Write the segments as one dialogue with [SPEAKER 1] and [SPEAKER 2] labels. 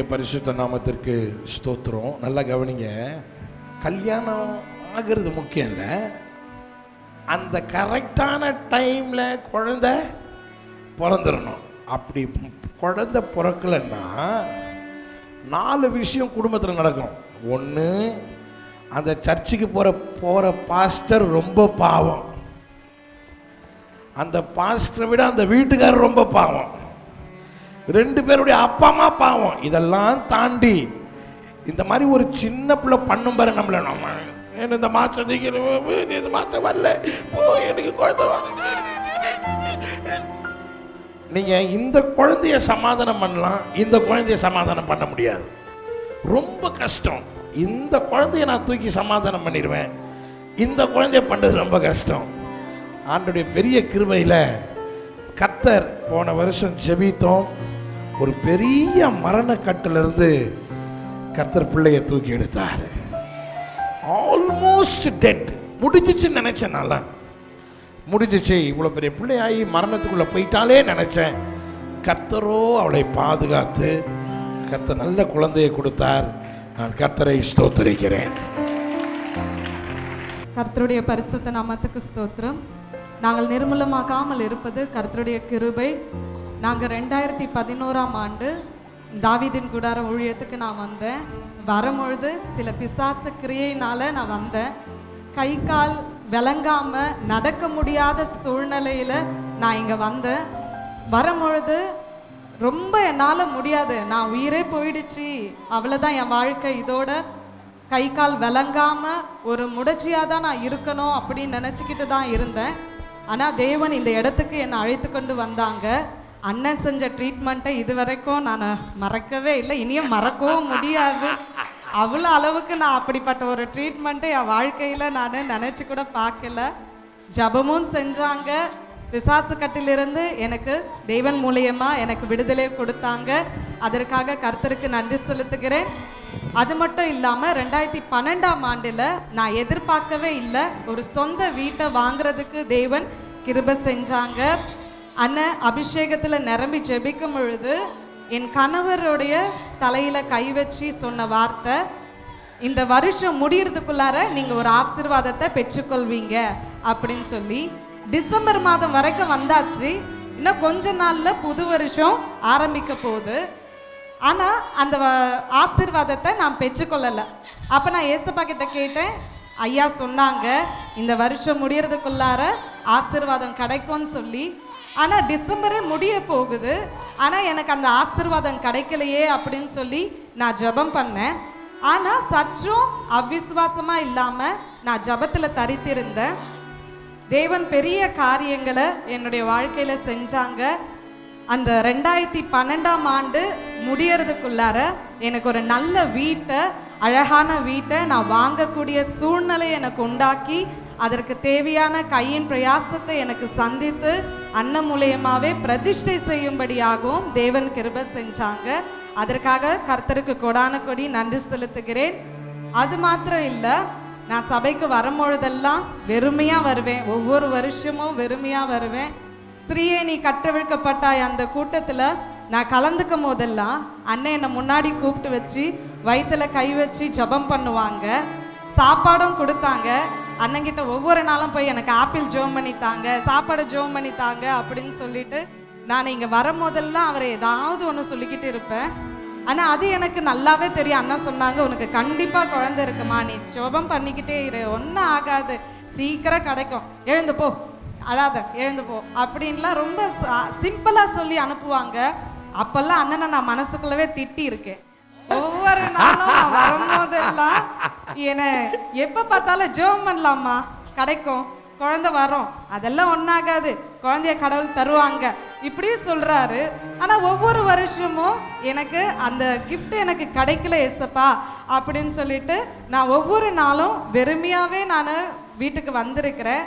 [SPEAKER 1] கர்த்தருடைய பரிசுத்த நாமத்திற்கு ஸ்தோத்திரம். நல்லா கவனிங்க. கல்யாணம் ஆகிறது முக்கியம் இல்லை. அந்த கரெக்டான டைமில் குழந்த பிறந்துடணும். அப்படி குழந்த பிறக்கலைன்னா நாலு விஷயம் குடும்பத்தில் நடக்கும். ஒன்று அந்த சர்ச்சுக்கு போகிற போகிற பாஸ்டர் ரொம்ப பாவம். அந்த பாஸ்டரை விட அந்த வீட்டுக்காரர் ரொம்ப பாவம். ரெண்டு பேருடைய அப்பா அம்மா பாவம். இதெல்லாம் தாண்டி இந்த மாதிரி ஒரு சின்ன பிள்ளை பண்ணும் பாரு நம்மள. நம்ம என்ன இந்த மாற்றம் நீ இந்த மாற்றம் வரல. ஓ எனக்கு குழந்தை நீங்கள் இந்த குழந்தைய சமாதானம் பண்ணலாம். இந்த குழந்தைய சமாதானம் பண்ண முடியாது. ரொம்ப கஷ்டம். இந்த குழந்தைய நான் தூக்கி சமாதானம் பண்ணிடுவேன். இந்த குழந்தைய பண்ணுறது ரொம்ப கஷ்டம். ஆண்டுடைய பெரிய கிருபையில் கத்தர் போன வருஷம் ஜெபித்தோம். ஒரு பெரிய மரணக்கட்டிலிருந்து கர்த்தர் பிள்ளையை தூக்கி எடுத்தார். ஆல்மோஸ்ட் டெட் முடிஞ்சிச்சுன்னு நினச்சேன் நல்லா முடிஞ்சிச்சு இவ்வளோ பெரிய பிள்ளையாகி மரணத்துக்குள்ளே போயிட்டாலே நினச்சேன். கர்த்தரோ அவளை பாதுகாத்து கர்த்தர் நல்ல குழந்தையை கொடுத்தார். நான் கர்த்தரை ஸ்தோத்தரிக்கிறேன்.
[SPEAKER 2] கர்த்தருடைய பரிசுத்த நாமத்துக்கு ஸ்தோத்திரம். நாங்கள் நிர்மூலமாக்காமல் இருப்பது கர்த்தருடைய கிருபை நாங்கள் ரெண்டாயிரத்தி பதினோராம் ஆண்டு தாவிதின் கூடார ஊழியத்துக்கு நான் வந்தேன். வரும்பொழுது சில பிசாசு கிரியையினால நான் வந்தேன். கை கால் விளங்காமல் நடக்க முடியாத சூழ்நிலையில் நான் இங்கே வந்தேன். வரும்பொழுது ரொம்ப என்னால் முடியாது. நான் உயிரே போயிடுச்சு. அவ்வளோதான் என் வாழ்க்கை இதோட. கை கால் விளங்காமல் ஒரு முடச்சியாக தான் நான் இருக்கணும் அப்படின்னு நினச்சிக்கிட்டு தான் இருந்தேன். ஆனால் தேவன் இந்த இடத்துக்கு என்னை அழைத்து கொண்டு வந்தாங்க. அண்ணன் செஞ்ச ட்ரீட்மெண்ட்டை இது வரைக்கும் நான் மறக்கவே இல்லை. இனியும் மறக்கவும் முடியாது. அவ்வளோ அளவுக்கு நான் அப்படிப்பட்ட ஒரு ட்ரீட்மெண்ட்டை என் வாழ்க்கையில் நான் நினச்சி கூட பார்க்கல. ஜபமும் செஞ்சாங்க. விசாசு கட்டிலிருந்து எனக்கு தெய்வன் மூலியமாக எனக்கு விடுதலை கொடுத்தாங்க. அதற்காக கர்த்தருக்கு நன்றி செலுத்துகிறேன். அது மட்டும் இல்லாமல் ரெண்டாயிரத்தி பன்னெண்டாம் ஆண்டில் நான் எதிர்பார்க்கவே இல்லை. ஒரு சொந்த வீட்டை வாங்குறதுக்கு தெய்வன் கிருப செஞ்சாங்க. அண்ணன் அபிஷேகத்தில் நிரம்பி ஜெபிக்கும் பொழுது என் கணவருடைய தலையில் கை வச்சு சொன்ன வார்த்தை இந்த வருஷம் முடியறதுக்குள்ளார நீங்கள் ஒரு ஆசீர்வாதத்தை பெற்றுக்கொள்வீங்க அப்படின்னு சொல்லி டிசம்பர் மாதம் வரைக்கும் வந்தாச்சு. இன்னும் கொஞ்ச நாளில் புது வருஷம் ஆரம்பிக்க போகுது. ஆனால் அந்த வ- ஆசீர்வாதத்தை நான் பெற்றுக்கொள்ளலை. அப்போ நான் ஏசப்பா கிட்ட கேட்டேன் ஐயா சொன்னாங்க இந்த வருஷம் முடியறதுக்குள்ளார ஆசீர்வாதம் கிடைக்கும்னு சொல்லி. ஆனால் டிசம்பரே முடிய போகுது. ஆனால் எனக்கு அந்த ஆசீர்வாதம் கிடைக்கலையே அப்படின்னு சொல்லி நான் ஜெபம் பண்ணேன். ஆனால் சற்றும் அவ்விசுவாசமாக இல்லாமல் நான் ஜபத்தில் தரித்திருந்தேன். தேவன் பெரிய காரியங்களை என்னுடைய வாழ்க்கையில் செஞ்சாங்க. அந்த ரெண்டாயிரத்தி பன்னெண்டாம் ஆண்டு முடியறதுக்குள்ளார எனக்கு ஒரு நல்ல வீட்டை அழகான வீட்டை நான் வாங்கக்கூடிய சூழ்நிலை எனக்கு உண்டாக்கி அதற்கு தேவையான கையின் பிரயாசத்தை எனக்கு சந்தித்து அன்ன மூலயமாவே பிரதிஷ்டை செய்யும்படியாகவும் தேவன் கிருப செஞ்சாங்க. அதற்காக கர்த்தருக்கு கொடான கொடி நன்றி செலுத்துகிறேன். அது மாத்திரம் இல்லை நான் சபைக்கு வரும்பொழுதெல்லாம் வெறுமையாக வருவேன். ஒவ்வொரு வருஷமும் வெறுமையாக வருவேன். ஸ்திரீயை நீ கட்டவிழ்க்கப்பட்டாய் அந்த கூட்டத்தில். நான் கலந்துக்கும் போதெல்லாம் அண்ணன் என்னை முன்னாடி கூப்பிட்டு வச்சு வயிற்றில் கை வச்சு ஜெபம் பண்ணுவாங்க. சாப்பாடும் கொடுத்தாங்க. அண்ணங்கிட்ட ஒவ்வொரு நாளும் போய் எனக்கு ஆப்பிள் ஜோம் பண்ணி தாங்க சாப்பாடு ஜோம் பண்ணி தாங்க அப்படின்னு சொல்லிட்டு நான் இங்கே வர முதல்லாம் அவரை ஏதாவது ஒன்று சொல்லிக்கிட்டு இருப்பேன். ஆனால் அது எனக்கு நல்லாவே தெரியும். அண்ணா சொன்னாங்க உனக்கு கண்டிப்பாக குழந்தை இருக்குமா? நீ ஜோபம் பண்ணிக்கிட்டே இரு. ஒன்றும் ஆகாது. சீக்கிரம் கிடைக்கும். எழுந்து போ. அழாத. எழுந்து போ. அப்படின்லாம் ரொம்ப சிம்பிளாக சொல்லி அனுப்புவாங்க. அப்போல்லாம் அண்ணனை நான் மனசுக்குள்ளவே திட்டி இருக்கேன் ஒவ்வொரு நாளும் நான் வரும்போதெல்லாம் என்ன எப்ப பார்த்தாலும் ஜெபம் பண்ணலாமா கிடைக்கும் குழந்தை வரும். அதெல்லாம் ஒன்றாகாது குழந்தைய கடவுள் தருவாங்க. இப்படியும் சொல்றாரு. ஆனால் ஒவ்வொரு வருஷமும் எனக்கு அந்த கிஃப்ட் எனக்கு கிடைக்கல எசப்பா அப்படின்னு சொல்லிட்டு நான் ஒவ்வொரு நாளும் வெறுமையாகவே நான் வீட்டுக்கு வந்திருக்கிறேன்.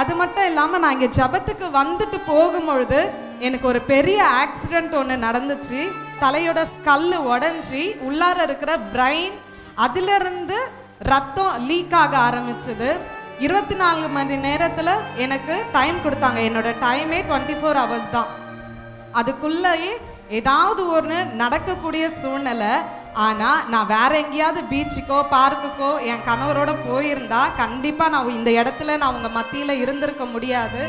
[SPEAKER 2] அது மட்டும் இல்லாமல் நான் இங்கே ஜபத்துக்கு வந்துட்டு போகும்பொழுது எனக்கு ஒரு பெரிய ஆக்சிடெண்ட் ஒன்று நடந்துச்சு. தலையோட ஸ்கல்லு உடஞ்சி உள்ளார இருக்கிற பிரைன் அதிலிருந்து ரத்தம் லீக் ஆக ஆரம்பிச்சது. இருபத்தி நாலு மணி நேரத்தில் எனக்கு டைம் கொடுத்தாங்க. என்னோட டைமே டுவெண்ட்டி ஃபோர் ஹவர்ஸ் தான். அதுக்குள்ளேயே ஏதாவது ஒன்று நடக்கக்கூடிய சூழ்நிலை ஆனால் நான் வேற எங்கேயாவது பீச்சுக்கோ பார்க்குக்கோ என் கணவரோட போயிருந்தா கண்டிப்பாக நான் இந்த இடத்துல நான் உங்கள் மத்தியில் இருந்திருக்க முடியாது.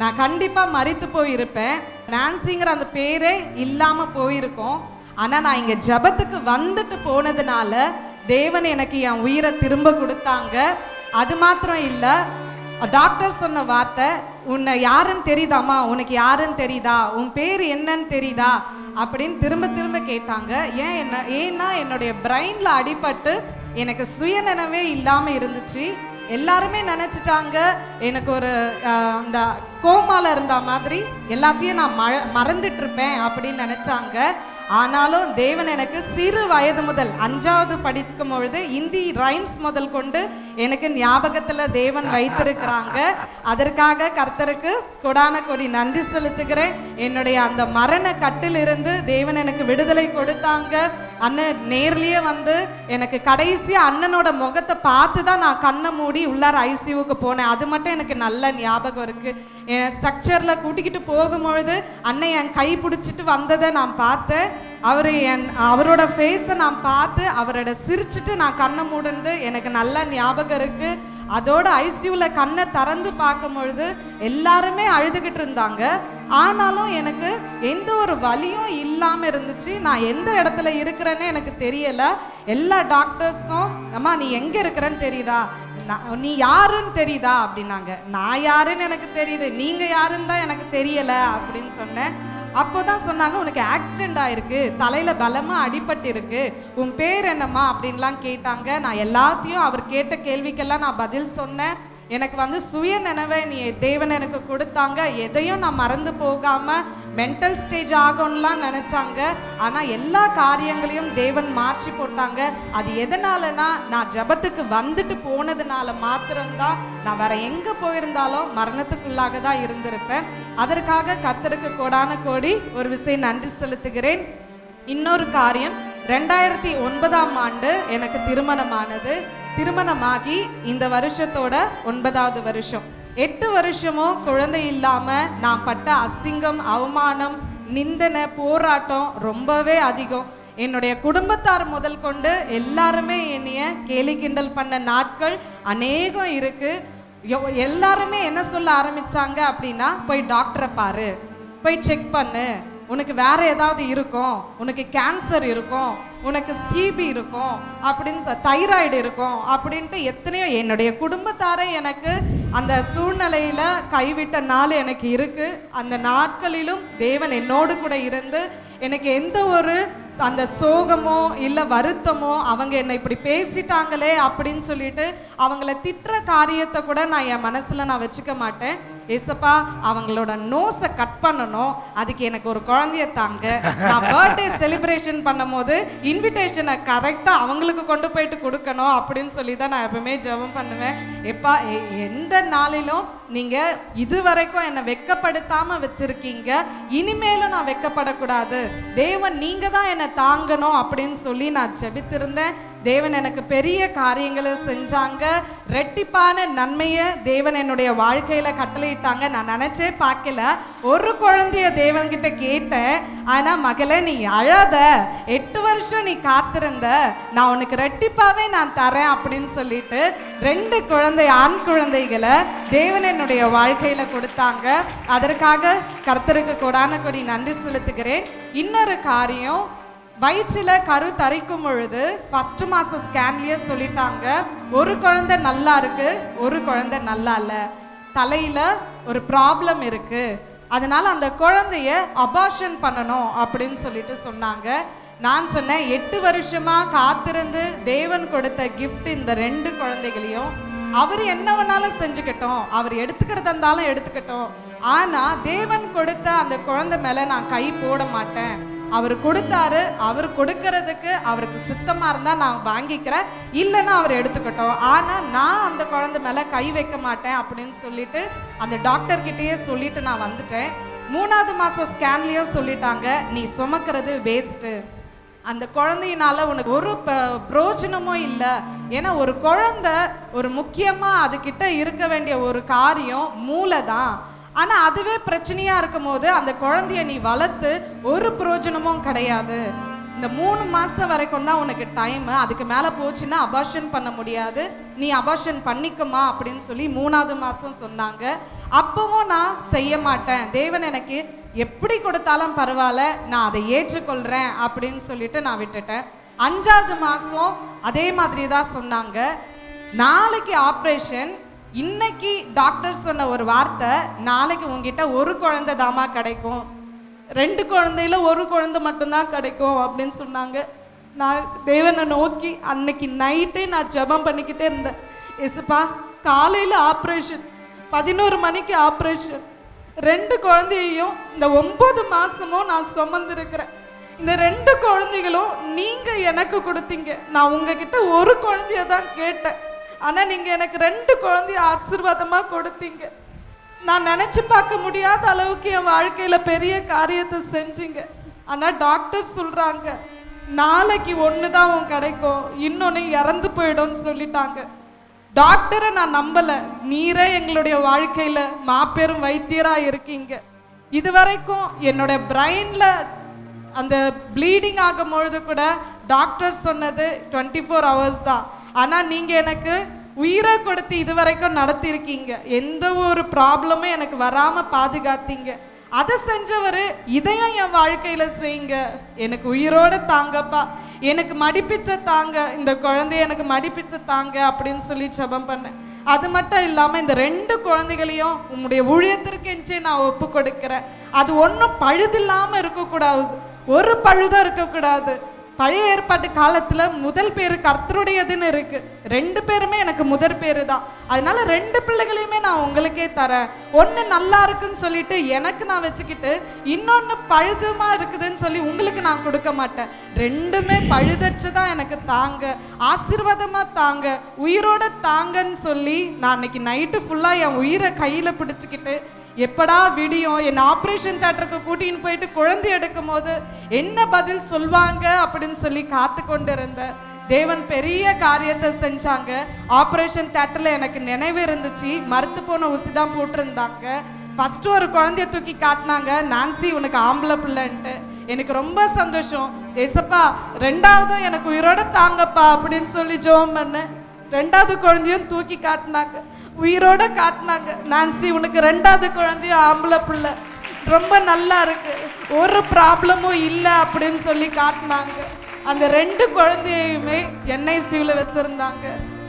[SPEAKER 2] நான் கண்டிப்பாக மறித்து போயிருப்பேன். நான்சிங்கிற அந்த பேரே இல்லாமல் போயிருக்கோம். ஆனால் நான் இங்கே ஜெபத்துக்கு வந்துட்டு போனதுனால தேவன் எனக்கு என் உயிரை திரும்ப கொடுத்தாங்க. அது மாத்திரம் இல்லை டாக்டர் சொன்ன வார்த்தை உன்னை யாருன்னு தெரியுதாம்மா? உனக்கு யாருன்னு தெரியுதா? உன் பேர் என்னன்னு தெரியுதா? அப்படின்னு திரும்ப திரும்ப கேட்டாங்க. ஏன் என்ன ஏன்னா என்னுடைய பிரெயினில் அடிபட்டு எனக்கு சுயநினைவே இல்லாமல் இருந்துச்சு. எல்லாருமே நினச்சிட்டாங்க. எனக்கு ஒரு அந்த கோமாவில் இருந்த மாதிரி எல்லாத்தையும் நான் மழ மறந்துட்டு இருப்பேன் அப்படின்னு நினச்சாங்க. ஆனாலும் தேவன் எனக்கு சிறு வயது முதல் அஞ்சாவது படிக்கும் பொழுது இந்தி ரைம்ஸ் முதல் கொண்டு எனக்கு ஞாபகத்தில் தேவன் வைத்திருக்கிறாங்க. அதற்காக கர்த்தருக்கு கொடான கொடி நன்றி செலுத்துகிறேன். என்னுடைய அந்த மரண கட்டிலிருந்து தேவன் எனக்கு விடுதலை கொடுத்தாங்க. அண்ணன் நேர்லேயே வந்து எனக்கு கடைசியாக அண்ணனோட முகத்தை பார்த்து தான் நான் கண்ணை மூடி உள்ளார ஐசியூக்கு போனேன். அது மட்டும் எனக்கு நல்ல ஞாபகம் இருக்குது என் ஸ்ட்ரக்சரில் கூட்டிக்கிட்டு போகும்பொழுது அண்ணன் என் கை பிடிச்சிட்டு வந்ததை நான் பார்த்தேன். அவர் என் அவரோட ஃபேஸை நான் பார்த்து அவரோட சிரிச்சிட்டு நான் கண்ணை மூடுனது எனக்கு நல்ல ஞாபகம் இருக்குது அதோட ஐசியூவில் கண்ணை திறந்து பார்க்கும் பொழுது எல்லாருமே அழுதுகிட்டு இருந்தாங்க. ஆனாலும் எனக்கு எந்த ஒரு வலியும் இல்லாமல் இருந்துச்சு. நான் எந்த இடத்துல இருக்கிறேன்னு எனக்கு தெரியலை. எல்லா டாக்டர்ஸும் அம்மா நீ எங்கே இருக்கிறேன்னு தெரியுதா? நான் நீ யாருன்னு தெரியுதா? அப்படின்னாங்க. நான் யாருன்னு எனக்கு தெரியுது. நீங்கள் யாருன்னு தான் எனக்கு தெரியலை அப்படின்னு சொன்னேன். அப்போ தான் சொன்னாங்க உனக்கு ஆக்சிடென்ட் ஆயிருக்கு தலையில் பலமாக அடிபட்டு இருக்கு உன் பேர் என்னம்மா? அப்படின்லாம் கேட்டாங்க. நான் எல்லாத்தையும் அவர் கேட்ட கேள்விக்கெல்லாம் நான் பதில் சொன்னேன். எனக்கு வந்து சுய நினைவை நீ தேவன் எனக்கு கொடுத்தாங்க. எதையும் நான் மறந்து போகாமல் மென்டல் ஸ்டேஜ் ஆகும்லாம் நினச்சாங்க. ஆனால் எல்லா காரியங்களையும் தேவன் மாற்றி போட்டாங்க. அது எதனாலனா நான் ஜெபத்துக்கு வந்துட்டு போனதுனால மாத்திரம்தான். நான் வேற எங்கே போயிருந்தாலும் மரணத்துக்குள்ளாக தான் இருந்திருப்பேன். அதற்காக கத்தருக்கு கோடான கோடி ஒரு விஷயம் நன்றி செலுத்துகிறேன். இன்னொரு காரியம் ரெண்டாயிரத்தி ஒன்பதாம் ஆண்டு எனக்கு திருமணமானது. திருமணமாகி இந்த வருஷத்தோட ஒன்பதாவது வருஷம். எட்டு வருஷமும் குழந்தை இல்லாமல் நான் பட்ட அசிங்கம் அவமானம் நிந்தனை போராட்டம் ரொம்பவே அதிகம். என்னுடைய குடும்பத்தார் முதல் கொண்டு எல்லாருமே என்னைய கேலி கிண்டல் பண்ண நாட்கள் அநேகம் இருக்குது எல்லாருமே என்ன சொல்ல ஆரம்பிச்சாங்க அப்படின்னா போய் டாக்டரை பாரு. போய் செக் பண்ணு. உனக்கு வேற ஏதாவது இருக்கும். உனக்கு கேன்சர் இருக்கும். உனக்கு டிபி இருக்கும். அப்படின்னு சொ தைராய்டு இருக்கும். அப்படின்ட்டு எத்தனையோ என்னுடைய குடும்பத்தாரே எனக்கு அந்த சூழ்நிலையில கைவிட்ட நாள் எனக்கு இருக்கு. அந்த நாட்களிலும் தேவன் என்னோடு கூட இருந்து எனக்கு எந்த ஒரு அந்த சோகமோ இல்லை வருத்தமோ அவங்க என்னை இப்படி பேசிட்டாங்களே அப்படின்னு சொல்லிட்டு அவங்கள திட்டுற காரியத்தை கூட நான் என் மனசில் நான் வச்சுக்க மாட்டேன். ஏசப்பா அவங்களோட நோஸை கட் பண்ணணும். அதுக்கு எனக்கு ஒரு குழந்தைய தாங்க. நான் பர்த்டே செலிப்ரேஷன் பண்ணும்போது இன்விடேஷனை கரெக்டாக அவங்களுக்கு கொண்டு போயிட்டு கொடுக்கணும் அப்படின்னு சொல்லி தான் நான் எப்பவுமே ஜெபம் பண்ணுவேன். எப்பா எ- எந்த நாளிலும் நீங்கள் இது வரைக்கும் என்னை வெக்கப்படுத்தாமல் வச்சுருக்கீங்க. இனிமேலும் நான் வெக்கப்படக்கூடாது. தேவன் நீங்கள் தான் என்னை தாங்கணும் அப்படின்னு சொல்லி நான் ஜெபித்திருந்தேன். தேவன் எனக்கு பெரிய காரியங்களை செஞ்சாங்க. ரெட்டிப்பான நன்மையை தேவன் என்னுடைய வாழ்க்கையில் கட்டளையிட்டாங்க. நான் நினச்சே பார்க்கல. ஒரு குழந்தைய தேவன்கிட்ட கேட்டேன். ஆனால் மகளே நீ அழாத. எட்டு வருஷம் நீ காத்திருந்த. நான் உனக்கு ரெட்டிப்பாகவே நான் தரேன் அப்படின்னு சொல்லிட்டு ரெண்டு குழந்தை ஆண் குழந்தைகளை தேவன் என்னுடைய வாழ்க்கையில் கொடுத்தாங்க. அதற்காக கர்த்தருக்கு கொடான கொடி நன்றி செலுத்துகிறேன். இன்னொரு காரியம் வயிற்றில் கரு தரிக்கும் பொழுது ஃபஸ்ட்டு மாத ஸ்கேன்லேயே சொல்லிட்டாங்க ஒரு குழந்தை நல்லா இருக்குது ஒரு குழந்தை நல்லா இல்லை. தலையில் ஒரு ப்ராப்ளம் இருக்குது அதனால் அந்த குழந்தைய அபார்ஷன் பண்ணணும் அப்படின்னு சொல்லிட்டு சொன்னாங்க. நான் சொன்னேன் எட்டு வருஷமாக காத்திருந்து தேவன் கொடுத்த கிஃப்ட் இந்த ரெண்டு குழந்தைகளையும் அவர் என்ன வேணாலும் செஞ்சுக்கட்டும். அவர் எடுத்துக்கிறதா இருந்தாலும் எடுத்துக்கட்டும். ஆனால் தேவன் கொடுத்த அந்த குழந்தை மேலே நான் கை போட மாட்டேன். அவர் கொடுத்தாரு அவர் கொடுக்கறதுக்கு அவருக்கு சித்தமாக இருந்தால் நான் வாங்கிக்கிறேன். இல்லைன்னா அவர் எடுத்துக்கட்டும். ஆனால் நான் அந்த குழந்தை மேலே கை வைக்க மாட்டேன் அப்படின்னு சொல்லிட்டு அந்த டாக்டர்கிட்டயே சொல்லிட்டு நான் வந்துட்டேன். மூணாவது மாதம் ஸ்கேன்லேயும் சொல்லிட்டாங்க நீ சுமக்கிறது வேஸ்ட்டு அந்த குழந்தையினால உனக்கு ஒரு பிரோஜனமும் இல்லை. ஏன்னா ஒரு குழந்தை ஒரு முக்கியமாக அதுக்கிட்ட இருக்க வேண்டிய ஒரு காரியம் மூளை தான் ஆனால் அதுவே பிரச்சனையாக இருக்கும் போது அந்த குழந்தைய நீ வளர்த்து ஒரு பிரயோஜனமும் கிடையாது. இந்த மூணு மாதம் வரைக்கும் தான் உனக்கு டைம் அதுக்கு மேலே போச்சுன்னா அபார்ஷன் பண்ண முடியாது. நீ அபார்ஷன் பண்ணிக்குமா அப்படின்னு சொல்லி மூணாவது மாதம் சொன்னாங்க. அப்பவும் நான் செய்ய மாட்டேன். தேவன் எனக்கு எப்படி கொடுத்தாலும் பரவாயில்ல நான் அதை ஏற்றுக்கொள்கிறேன் அப்படின்னு சொல்லிட்டு நான் விட்டுட்டேன். அஞ்சாவது மாதம் அதே மாதிரி தான் சொன்னாங்க. நாளைக்கு ஆப்ரேஷன் இன்னைக்கு டாக்டர் சொன்ன ஒரு வார்த்தை நாளைக்கு உங்ககிட்ட ஒரு குழந்தை தாமா கிடைக்கும். ரெண்டு குழந்தையில ஒரு குழந்தை மட்டும்தான் கிடைக்கும் அப்படின்னு சொன்னாங்க. நான் தேவனை நோக்கி அன்னைக்கு நைட்டே நான் ஜெபம் பண்ணிக்கிட்டே இருந்தேன். எசுப்பா காலையில் ஆப்ரேஷன் பதினோரு மணிக்கு ஆப்ரேஷன் ரெண்டு குழந்தையையும் இந்த ஒம்பது மாதமும் நான் சுமந்துருக்கிறேன். இந்த ரெண்டு குழந்தைகளும் நீங்கள் எனக்கு கொடுத்தீங்க. நான் உங்ககிட்ட ஒரு குழந்தைய தான் கேட்டேன். ஆனால் நீங்கள் எனக்கு ரெண்டு குழந்தைய ஆசீர்வாதமாக கொடுத்தீங்க. நான் நினச்சி பார்க்க முடியாத அளவுக்கு என் வாழ்க்கையில் பெரிய காரியத்தை செஞ்சீங்க. ஆனால் டாக்டர் சொல்கிறாங்க நாளைக்கு ஒன்று தான் உன் கிடைக்கும். இன்னொன்று இறந்து போயிடும்னு சொல்லிட்டாங்க. டாக்டரை நான் நம்பலை. நீரே எங்களுடைய வாழ்க்கையில் மாபெரும் வைத்தியராக இருக்கீங்க. இது வரைக்கும் என்னோட பிரைன்ல அந்த ப்ளீடிங் ஆகும்பொழுது கூட டாக்டர் சொன்னது டுவெண்ட்டி ஃபோர் ஹவர்ஸ் தான். ஆனால் நீங்கள் எனக்கு உயிரை கொடுத்து இது வரைக்கும் நடத்தியிருக்கீங்க. எந்த ஒரு ப்ராப்ளமும் எனக்கு வராமல் பாதுகாத்தீங்க. அதை செஞ்சவர் இதையும் என் வாழ்க்கையில் செய்யுங்க. எனக்கு உயிரோட தாங்கப்பா. எனக்கு மடிப்பிச்ச தாங்க. இந்த குழந்தைய எனக்கு மடிப்பிச்ச தாங்க அப்படின்னு சொல்லி ஜபம் பண்ணேன். அது மட்டும் இல்லாமல் இந்த ரெண்டு குழந்தைகளையும் உம்முடைய ஊழியத்திற்கென்றே நான் ஒப்பு கொடுக்குறேன் அது ஒன்றும் பழுதில்லாமல் இருக்கக்கூடாது. ஒரு பழுதும் இருக்கக்கூடாது. பழைய ஏற்பாட்டு காலத்தில் முதல் பேர் கர்த்தருடையதுன்னு இருக்குது ரெண்டு பேருமே எனக்கு முதற் பேர் தான் அதனால ரெண்டு பிள்ளைகளையுமே நான் உங்களுக்கே தரேன். ஒன்று நல்லா இருக்குன்னு சொல்லிட்டு எனக்கு நான் வச்சுக்கிட்டு இன்னொன்று பழுதுமா இருக்குதுன்னு சொல்லி உங்களுக்கு நான் கொடுக்க மாட்டேன். ரெண்டுமே பழுதற்று தான் எனக்கு தாங்க. ஆசீர்வாதமாக தாங்க. உயிரோட தாங்கன்னு சொல்லி நான் அன்னைக்கு நைட்டு ஃபுல்லாக என் உயிரை கையில் பிடிச்சிக்கிட்டு எப்படா விடியும்? என் ஆப்ரேஷன் தேட்டருக்கு கூட்டின்னு போயிட்டு குழந்தை எடுக்கும் போது என்ன பதில் சொல்வாங்க அப்படின்னு சொல்லி காத்து கொண்டு இருந்தேன் தேவன் பெரிய காரியத்தை செஞ்சாங்க. ஆப்ரேஷன் தேட்டரில் எனக்கு நினைவு இருந்துச்சு. மறுத்து போன ஊசி தான் போட்டிருந்தாங்க. ஃபஸ்ட்டு ஒரு குழந்தைய தூக்கி காட்டினாங்க. நான்சி உனக்கு ஆம்பளை பிள்ளைன்ட்டு. எனக்கு ரொம்ப சந்தோஷம். ஏசப்பா ரெண்டாவதும் எனக்கு உயிரோட தாங்கப்பா அப்படின்னு சொல்லி ஜோம் பண்ணேன். ரெண்டாவது குழந்தையும் தூக்கி காட்டினாங்க. உயிரோட காட்டினாங்க. நான்சி உனக்கு ரெண்டாவது குழந்தையும் ஆம்பளை பிள்ளை. ரொம்ப நல்லா இருக்கு. ஒரு ப்ராப்ளமும் இல்லை அப்படின்னு சொல்லி காட்டினாங்க. அந்த ரெண்டு குழந்தையுமே என்ஐசியூவில் வச்சுருந்தாங்க.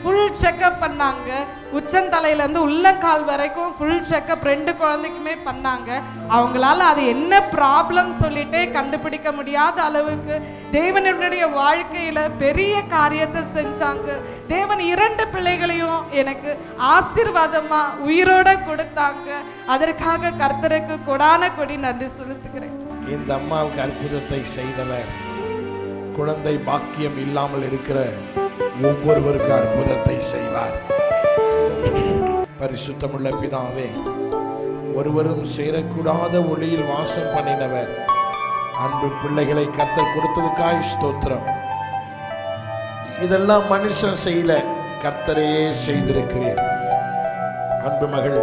[SPEAKER 2] ஃபுல் செக்கப் பண்ணாங்க. உச்சந்தலையிலேருந்து உள்ளங்கால் வரைக்கும் ஃபுல் செக்கப் ரெண்டு குழந்தைக்குமே பண்ணாங்க. அவங்களால அது என்ன ப்ராப்ளம் சொல்லிட்டே கண்டுபிடிக்க முடியாத அளவுக்கு தேவனுடைய வாழ்க்கையில் பெரிய காரியத்தை செஞ்சாங்க. தேவன் இரண்டு பிள்ளைகளையும் எனக்கு ஆசீர்வாதமாக உயிரோட கொடுத்தாங்க. அதற்காக கர்த்தருக்கு கொடான கொடி நன்றி செலுத்துகிறேன்.
[SPEAKER 1] இந்த அம்மாவுக்கு அற்புதத்தை செய்தவர். குழந்தை பாக்கியம் இல்லாமல் இருக்கிற ஒவ்வொருவருக்கும் அற்புதத்தை செய்வார். பரிசுத்தமுள்ள பிதாவே ஒருவரும் சேரக்கூடாத ஒளியில் வாசம் பண்ணினவர். அன்பு பிள்ளைகளை கத்தர் கொடுத்ததுக்காய் ஸ்தோத்திரம். இதெல்லாம் மனுஷன் செய்யல கர்த்தரையே செய்திருக்கிறேன். அன்பு மகள்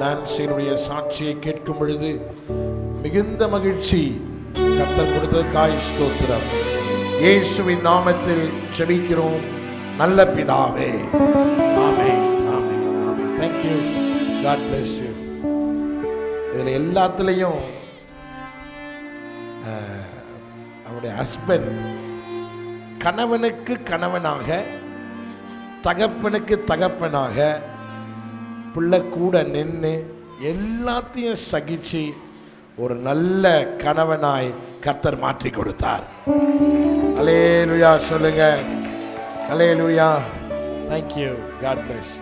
[SPEAKER 1] நான்சியினுடைய சாட்சியை கேட்கும் பொழுது மிகுந்த மகிழ்ச்சி. கர்த்தர் கொடுத்ததுக்காய் ஸ்தோத்திரம். இயேசுவின் நாமத்தில் செபிக்கிறோம் நல்ல பிதாவே. ஆமே ஆமே ஆமே தேங்க்யூ காட் பிளஸ் யூ இதில் எல்லாத்துலேயும் அவருடைய ஹஸ்பண்ட் கணவனுக்கு கணவனாக தகப்பனுக்கு தகப்பனாக பிள்ளை கூட நின்று எல்லாத்தையும் சகிச்சு ஒரு நல்ல கணவனாய் கத்தர் மாற்றி கொடுத்தார். அலே லுயா சொல்லுங்க hallelujah thank you God plus